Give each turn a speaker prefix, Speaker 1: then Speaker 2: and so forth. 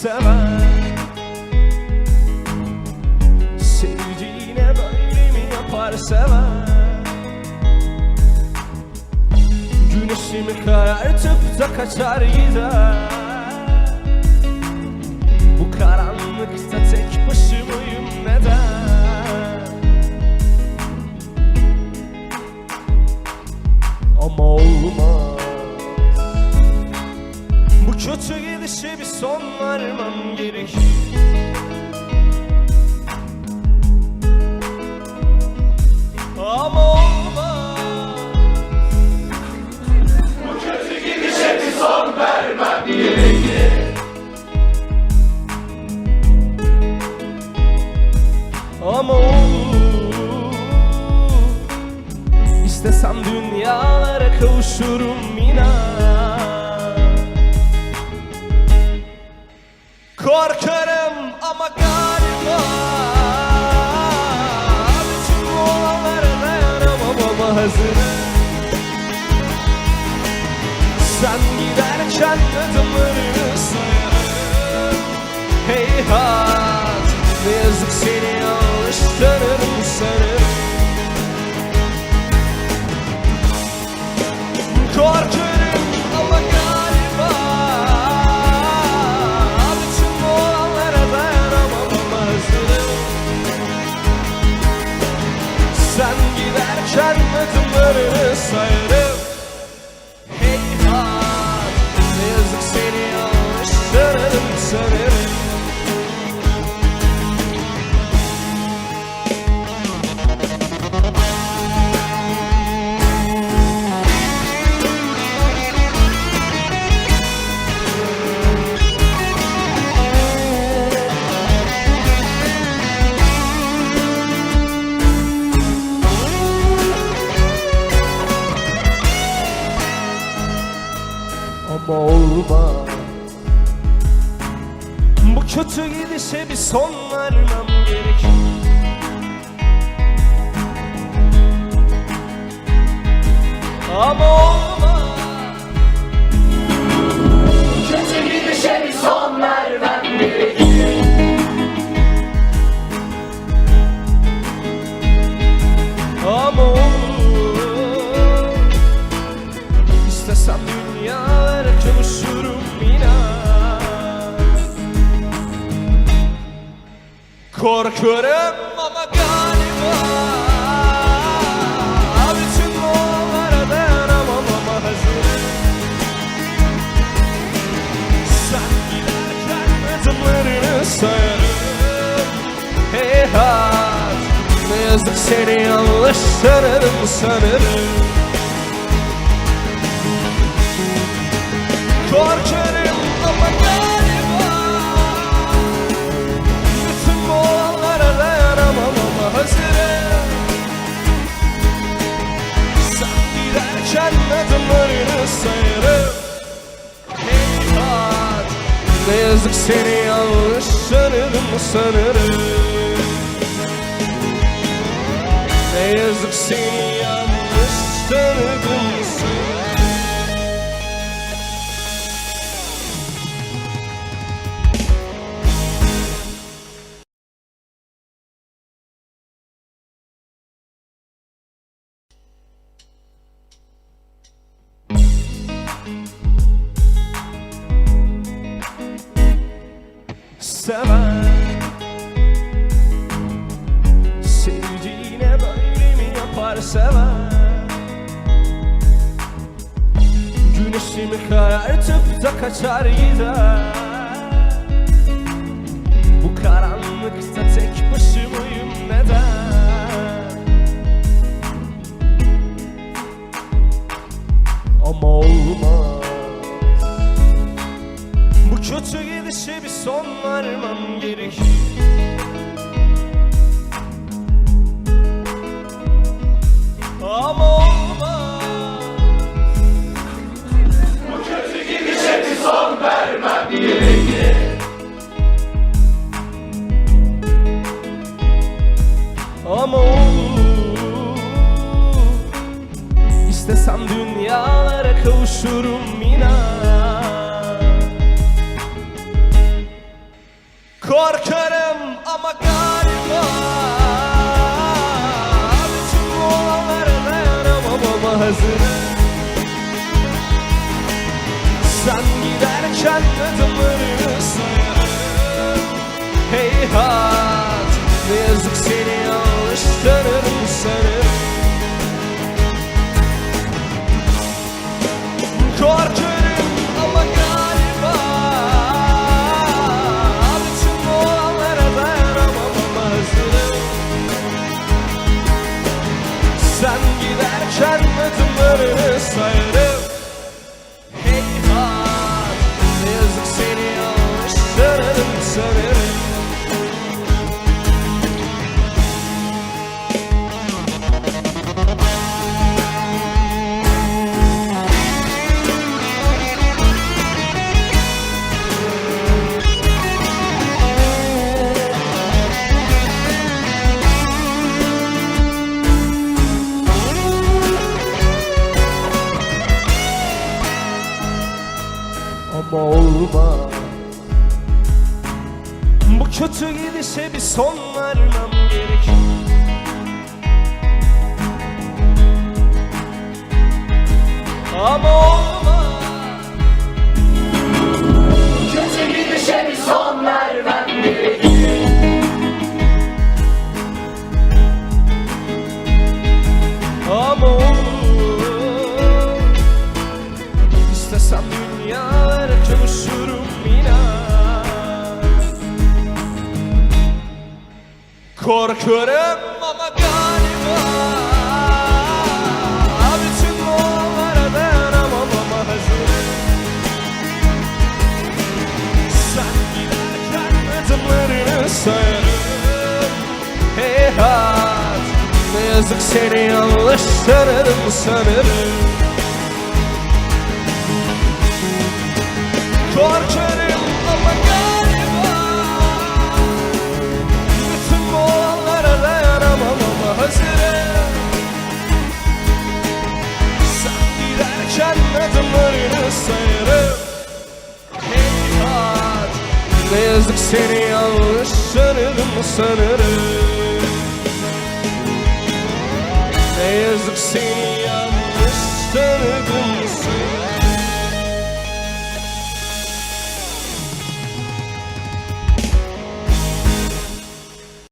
Speaker 1: sever Sevdiğine böyle mi yapar sever. Güneşimi karartıp da kaçar gider Ama olur. İstesem dünyalara kavuşurum inan. Korkarım ama galiba Bütün bu olanlara dayanamam ama hazırım. Sen giderken adımlarını sayarım. Heyhat Ne kötü gidişe bir son vermem gerek Ama olmaz Korkarım ama galiba. Bütün bu olanlara dayanamam ama hazırım. Sen giderken adımlarını sayarım. Heyhat Ne yazık seni yanlış tanırım sanırım. Korkarım. Ama galiba seni yanlış sanırım sanırım. Ne yazık seni sever Sevdiğine böyle mi yapar sever Güneşimi karartıp da kaçar gider. Bu karanlıkta tek İstesem dünyalara kavuşurum inan. Korkarım ama galiba Bütün bu olanlara dayanamam ama hazırım. Sen giderken adımlarını sayarım Heyhat adımlarını kötü gidişe bir son vermem gerek Ama olma Korkarım ama galiba Bütün bu olanlara dayanamam ama hazırım. Sen giderken adımlarını sayarım. Heyhat Ne yazık seni yanlış tanırım sanırım. Korkarım Yazık seni yanlış sanırım sanırım